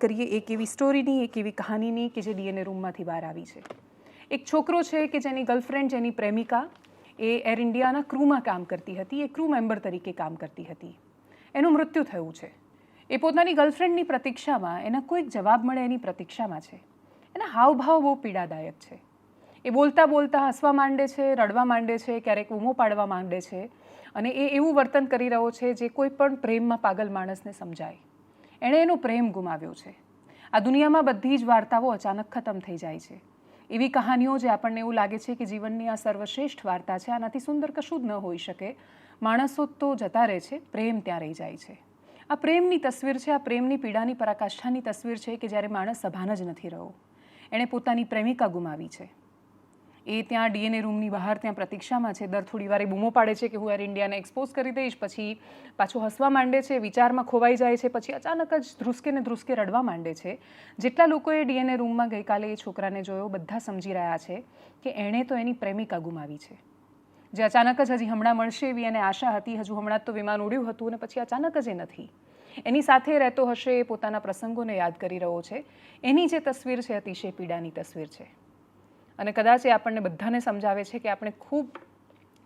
કરીએ, એક એવી સ્ટોરીની એક એવી કહાનીની કે જે ડીએનએ રૂમમાંથી બહાર આવી છે. એક છોકરો છે કે જેની ગર્લફ્રેન્ડ જેની પ્રેમિકા, એ એર ઇન્ડિયાના ક્રૂમાં કામ કરતી હતી, એ ક્રૂ મેમ્બર તરીકે કામ કરતી હતી. એનું મૃત્યુ થયું છે. એ પોતાની ગર્લફ્રેન્ડની પ્રતીક્ષામાં, એના કોઈક જવાબ મળે એની પ્રતીક્ષામાં છે. એના હાવભાવ બહુ પીડાદાયક છે. એ બોલતા બોલતા હસવા માંડે છે, રડવા માંડે છે, ક્યારેક ઊમો પાડવા માંડે છે અને એ એવું વર્તન કરી રહ્યો છે જે કોઈ પણ પ્રેમમાં પાગલ માણસને સમજાય. એણે એનો પ્રેમ ગુમાવ્યો છે. આ દુનિયામાં બધી જ વાર્તાઓ અચાનક ખતમ થઈ જાય છે. એવી કહાનીઓ જે આપણને એવું લાગે છે કે જીવનની આ સર્વશ્રેષ્ઠ વાર્તા છે, આનાથી સુંદર કશું જ ન હોઈ શકે. માણસો તો જતા રહે છે, પ્રેમ ત્યાં રહી જાય છે. આ પ્રેમની તસવીર છે, આ પ્રેમની પીડાની પરાકાષ્ઠાની તસવીર છે કે જ્યારે માણસ સભાન જ નથી રહ્યો. એણે પોતાની પ્રેમિકા ગુમાવી છે. એ ત્યાં ડીએનએ રૂમની બહાર ત્યાં પ્રતીક્ષામાં છે. દર થોડી વારે બૂમો પાડે છે કે હું એર ઇન્ડિયાને એક્સપોઝ કરી દઈશ, પછી પાછો હસવા માંડે છે, વિચારમાં ખોવાઈ જાય છે, પછી અચાનક જ ધ્રુસકે ને ધ્રુસકે રડવા માંડે છે. જેટલા લોકોએ ડીએનએ રૂમમાં ગઈકાલે એ છોકરાને જોયો, બધા સમજી રહ્યા છે કે એણે તો એની પ્રેમિકા ગુમાવી છે. જે અચાનક જ હજી હમણાં મળશે એવી એને આશા હતી. હજુ હમણાં તો વિમાન ઉડ્યું હતું અને પછી અચાનક જ એ નથી. એની સાથે રહેતો હશે એ પોતાના પ્રસંગોને યાદ કરી રહ્યો છે. એની જે તસવીર છે, અતિશય પીડાની તસવીર છે. અને કદાચ એ આપણને બધાને સમજાવે છે કે આપણે ખૂબ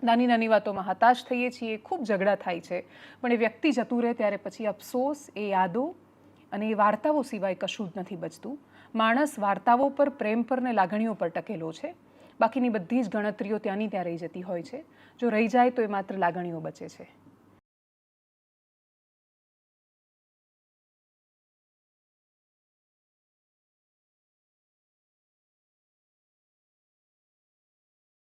નાની નાની વાતોમાં હતાશ થઈએ છીએ, ખૂબ ઝઘડા થાય છે. પણ એ વ્યક્તિ જતું રહે ત્યારે પછી અફસોસ, એ યાદો અને એ વાર્તાઓ સિવાય કશું જ નથી બચતું. માણસ વાર્તાઓ પર, પ્રેમ પર ને લાગણીઓ પર ટકેલો છે. બાકીની બધી જ ગણતરીઓ ત્યાંની ત્યાં રહી જતી હોય છે. જો રહી જાય તો એ માત્ર લાગણીઓ બચે છે.